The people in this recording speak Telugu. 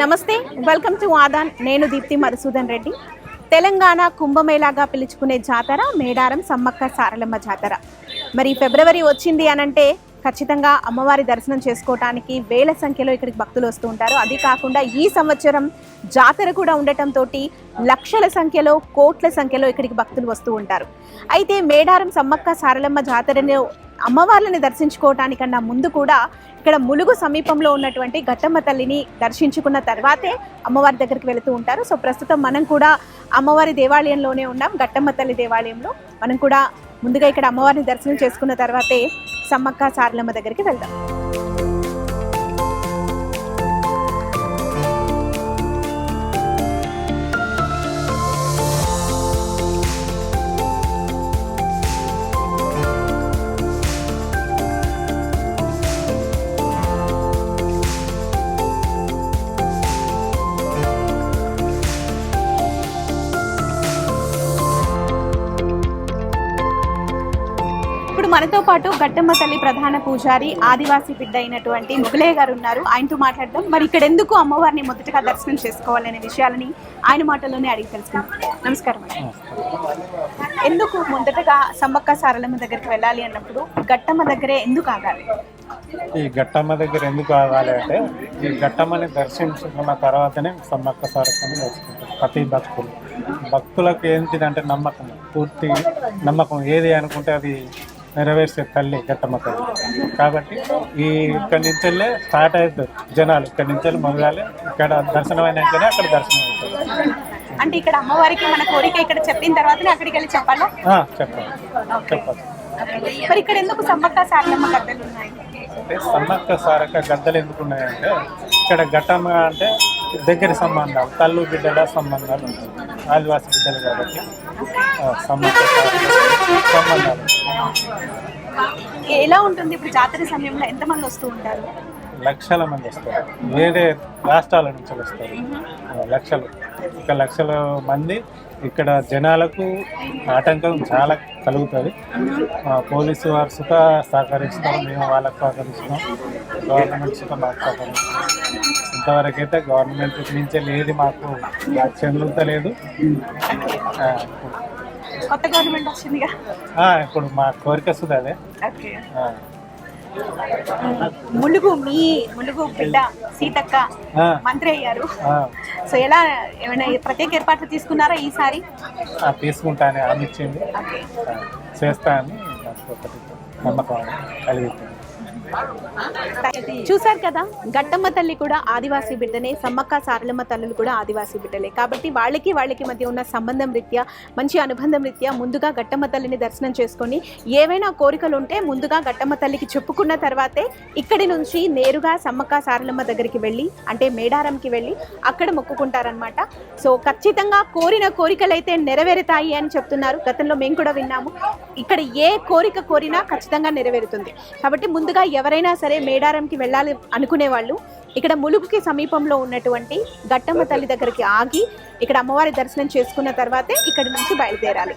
నమస్తే వెల్కమ్ టు ఆదాన్ నేను దీప్తి మధుసూదన్ రెడ్డి. తెలంగాణ కుంభమేళాగా పిలుచుకునే జాతర మేడారం సమ్మక్క సారలమ్మ జాతర. మరి ఫిబ్రవరి వచ్చింది అనంటే ఖచ్చితంగా అమ్మవారి దర్శనం చేసుకోవటానికి వేల సంఖ్యలో ఇక్కడికి భక్తులు వస్తూ ఉంటారు. అది కాకుండా ఈ సంవత్సరం జాతర కూడా ఉండటంతో లక్షల సంఖ్యలో కోట్ల సంఖ్యలో ఇక్కడికి భక్తులు వస్తూ ఉంటారు. అయితే మేడారం సమ్మక్క సారలమ్మ జాతరను అమ్మవార్లని దర్శించుకోవటానికన్నా ముందు కూడా ఇక్కడ ములుగు సమీపంలో ఉన్నటువంటి ఘట్టమ్మ తల్లిని దర్శించుకున్న తర్వాతే అమ్మవారి దగ్గరికి వెళుతూ ఉంటారు. సో ప్రస్తుతం మనం కూడా అమ్మవారి దేవాలయంలోనే ఉన్నాం. ఘట్టమ్మ తల్లి దేవాలయంలో మనం కూడా ముందుగా ఇక్కడ అమ్మవారిని దర్శనం చేసుకున్న తర్వాతే సమ్మక్క సారలమ్మ దగ్గరికి వెళ్దాం. మనతో పాటు గట్టమ్మ తల్లి ప్రధాన పూజారి ఆదివాసీ బిడ్డ అయినటువంటి ముగలయ్య గారు ఉన్నారు. ఆయనతో మాట్లాడదాం. మరి ఇక్కడ ఎందుకు అమ్మవారిని మొదటగా దర్శనం చేసుకోవాలనే విషయాలని ఆయన మాటల్లోనే అడిగి తెలుసుకుందాం. నమస్కారం ఎందుకు మొదటగా సమ్మక్క సారలమ్మ దగ్గరికి వెళ్ళాలి అన్నప్పుడు గట్టమ్మ దగ్గరే ఎందుకు ఆగాలి? ఈ గట్టమ్మ దగ్గర ఎందుకు ఆగాలి అంటే ఈ గట్టమ్మని దర్శించుకున్న తర్వాతనే సమ్మక్క సారక్కని దర్శించారు ప్రతి భక్తులు. భక్తులకు ఏంటిదంటే నమ్మకం. పూర్తి నమ్మకం. ఏది అనుకుంటే అది నెరవేర్చే తల్లి గట్టమ్మ తల్లి కాబట్టి ఈ ఇక్కడి నుంచి స్టార్ట్ అవుతుంది. జనాలు ఇక్కడి నుంచి మొదలాలి ఇక్కడ దర్శనం అయినాకనే అక్కడ దర్శనం అవుతుంది అంటే ఇక్కడ అమ్మవారికి మన కోరిక ఇక్కడ చెప్పిన తర్వాతనే అక్కడికి వెళ్ళి చెప్పాలా? చెప్పాలి. చెప్పాలి. మరి ఇక్కడ ఎందుకు సమ్మక్క సారలమ్మ గద్దలు ఉన్నాయి? అంటే సమ్మక్క సారక్క గద్దలు ఎందుకు ఉన్నాయంటే ఇక్కడ ఘట్టమ్మ అంటే దగ్గర సంబంధాలు తల్లు బిడ్డల సంబంధాలు ఉంటాయి. ఆదివాసి బిడ్డలు కాబట్టి. సంబంధాలు. ఎలా ఉంటుంది ఇప్పుడు జాతర సమయంలో? ఎంతమంది వస్తూ ఉంటారు? లక్షల మంది వస్తారు. వేరే రాష్ట్రాల నుంచి వస్తారు. లక్షలు. ఇక లక్షల మంది ఇక్కడ జనాలకు ఆటంకం చాలా కలుగుతుంది. పోలీసు వారు సుత సహకరిస్తారు. మేము వాళ్ళకు సహకరిస్తున్నాం. గవర్నమెంట్ సుత మాకు సహకరిస్తున్నాం ఇంతవరకు అయితే గవర్నమెంట్ నుంచే లేదు మాకు చెందుతలేదు కొత్త గవర్నమెంట్ వచ్చిందిగా? ఇప్పుడు మా కోరిక సుత అదే. ఓకే. ములుగు మీ ములుగు బిడ్డ సీతక్క మంత్రి అయ్యారు. సో ఎలా ఏమైనా ప్రత్యేక ఏర్పాట్లు తీసుకున్నారా ఈసారి? తీసుకుంటానే ఆమె ఇచ్చింది. చేస్తా అని నమ్మకం కలిగింది. చూశారు కదా గట్టమ్మ తల్లి కూడా ఆదివాసీ బిడ్డనే సమ్మక్క సారలమ్మ తల్లులు కూడా ఆదివాసీ బిడ్డలే. కాబట్టి వాళ్ళకి వాళ్ళకి మధ్య ఉన్న సంబంధం రీత్యా మంచి అనుబంధం రీత్యా ముందుగా గట్టమ్మ తల్లిని దర్శనం చేసుకొని ఏవైనా కోరికలు ఉంటే ముందుగా గట్టమ్మ తల్లికి చెప్పుకున్న తర్వాతే ఇక్కడి నుంచి నేరుగా సమ్మక్క సారలమ్మ దగ్గరికి వెళ్ళి అంటే మేడారంకి వెళ్ళి అక్కడ మొక్కుకుంటారనమాట సో ఖచ్చితంగా కోరిన కోరికలు అయితే నెరవేరుతాయి అని చెప్తున్నారు. గతంలో మేము కూడా విన్నాము. ఇక్కడ ఏ కోరిక కోరినా ఖచ్చితంగా నెరవేరుతుంది. కాబట్టి ముందుగా ఎవరైనా సరే మేడారంకి వెళ్ళాలి అనుకునే వాళ్ళు ఇక్కడ ములుగుకి సమీపంలో ఉన్నటువంటి గట్టమ్మ తల్లి దగ్గరికి ఆగి ఇక్కడ అమ్మవారి దర్శనం చేసుకున్న తర్వాతే ఇక్కడి నుంచి బయలుదేరాలి.